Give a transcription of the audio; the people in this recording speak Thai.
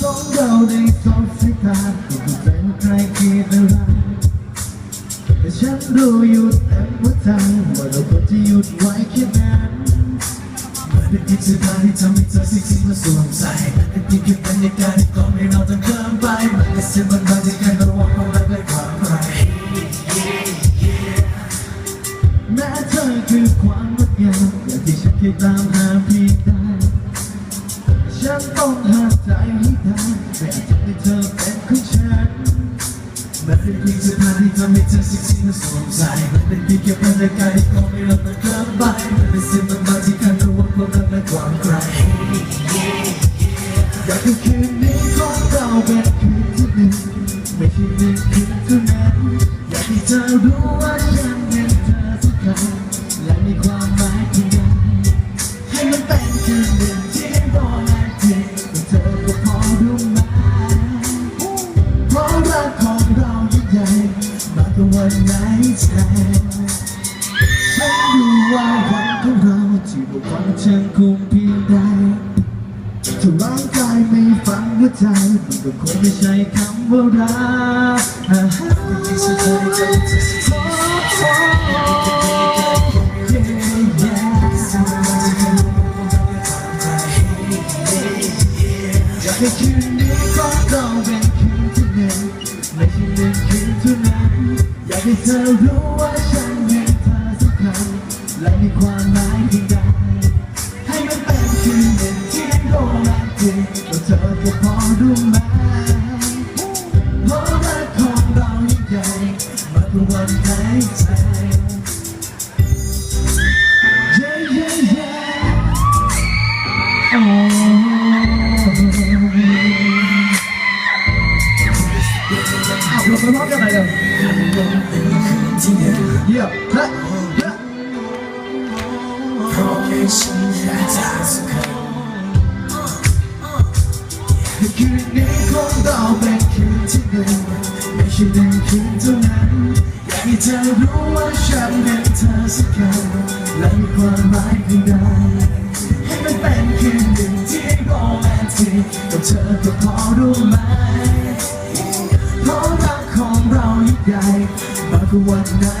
ของเราได้สบสายตาไม่เป็นใครคิดอะไรแต่ฉันรู้อยู่เต็มหัวใจว่าเราควรจะหยุดไว้แค่นั้นมันเป็นกิจกรรที่ทำให้เธอสิ่งที่มาสวมใส่มันเป็นเพียงแค่บรรยากาศที่ก็ไม่เราต้องเคลื่อนไปมันเป็นเสียงบางๆที่แค่ระหวังความรักและความใครแม้เธอคือความงดงามอย่างที่ฉันเคยตามหาเพียง ฉันต้องหาใจให้ได้ไม่อาจทำให้เธอเป็นของฉันมันเป็นเพียงสื้อผ้าที่ทำให้เธอเซ็กซี่และสวมใส่มันเป็นเพียงแค่บรรยากาศที่ก็ไม่เราต้องกลับไปมันเป็นสียงบางๆที่กันระวังความรักและความใครอยากให้คืนนี้ของเราเป็นคืนที่หนึ่งไม่ใช่หนึ่งคืนเท่านั้นอยากให้เธอรู้ว่า มากกว่าวันไหนแท้ฉันรู้ว่าวันของเราที่เราหวังฉันคงเพียงใดถ้าร่างกายไม่ฟังหัวใจมันก็คงไม่ใช่คำว่ารักอ่าฮะที่สุดท้ายจะจะสิ้นอยากให้คืนนี้อง เราเป็นคืนที่หนึ่งไม่ใช่หนึ่งคืนเท่านั้นอยากให้เธอรู้ว่าฉันเป็นเธอสำคัญและมีความหมายเพียงใดให้มันเป็นคืนหนึ่งที่โรแมนติกว่าเธอก็พอรู้ไหมเพราะรักของเรายิ่งใหญ่มากกว่าวันไหนใจ เอาเราไปพร้อมกันหน่อยเยี่ยมเฮ้ยเฮ้ยคืนนี้ของเราเป็นคืนที่หนึ่งไม่ใช่หนึ่งคืนเท่านั้นอยากให้เธอรู้ว่าฉันเป็นเธอสักครั้งและมีความหมายเพียงใดให้มันเป็นคืนหนึ่งที่โรแมนติกกับเธอก็พอรู้ไหม ใหญ่มากกว่าวันไหน